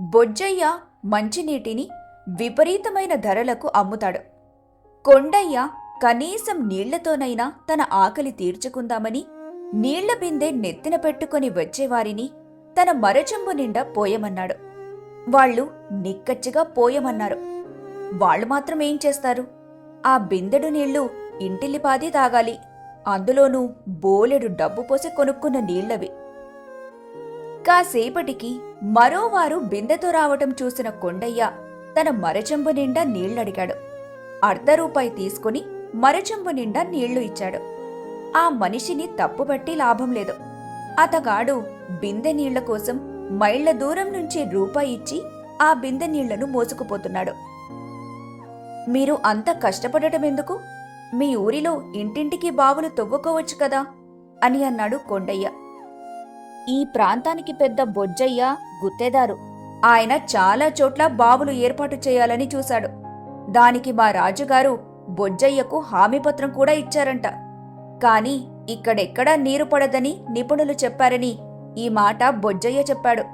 బొజ్జయ్య మంచినీటిని విపరీతమైన ధరలకు అమ్ముతాడు. కొండయ్య కనీసం నీళ్ళతోనైనా తన ఆకలి తీర్చుకుందామని నీళ్ళ బిందె నెత్తిన పెట్టుకుని వచ్చేవారిని తన మరచెంబు నిండా పోయమన్నాడు. వాళ్ళు నిక్కచ్చిగా పోయమన్నారు. వాళ్ళు మాత్రం ఏం చేస్తారు? ఆ బిందెడు నీళ్ళు ఇంటిల్లిపాది తాగాలి. అందులోనూ బోలెడు డబ్బు పోసి కొనుక్కున్న నీళ్ళవి. కాసేపటికి మరోవారు బిందెతో రావటం చూసిన కొండయ్య తన మరచెంబు నిండా నీళ్ళడిగాడు అర్ధ రూపాయి తీసుకుని మరచెంబు నిండా నీళ్ళు ఇచ్చాడు. ఆ మనిషిని తప్పుబట్టి లాభం లేదు. అతగాడు బిందె నీళ్ళ కోసం మైళ్ళ దూరం నుంచి రూపాయి ఇచ్చి ఆ బిందె నీళ్ళను మోసుకుపోతున్నాడు. మీరు అంత కష్టపడటం ఎందుకు? మీ ఊరిలో ఇంటింటికి బావులు తవ్వుకోవచ్చు కదా అని అన్నాడు కొండయ్య. ఈ ప్రాంతానికి పెద్ద బొజ్జయ్య గుత్తేదారు. ఆయన చాలా చోట్ల బావులు ఏర్పాటు చేయాలని చూశాడు. దానికి మా రాజుగారు బొజ్జయ్యకు హామీపత్రం కూడా ఇచ్చారంట. కాని ఇక్కడెక్కడా నీరు పడదని నిపుణులు చెప్పారని ఈ మాట బొజ్జయ్య చెప్పాడు.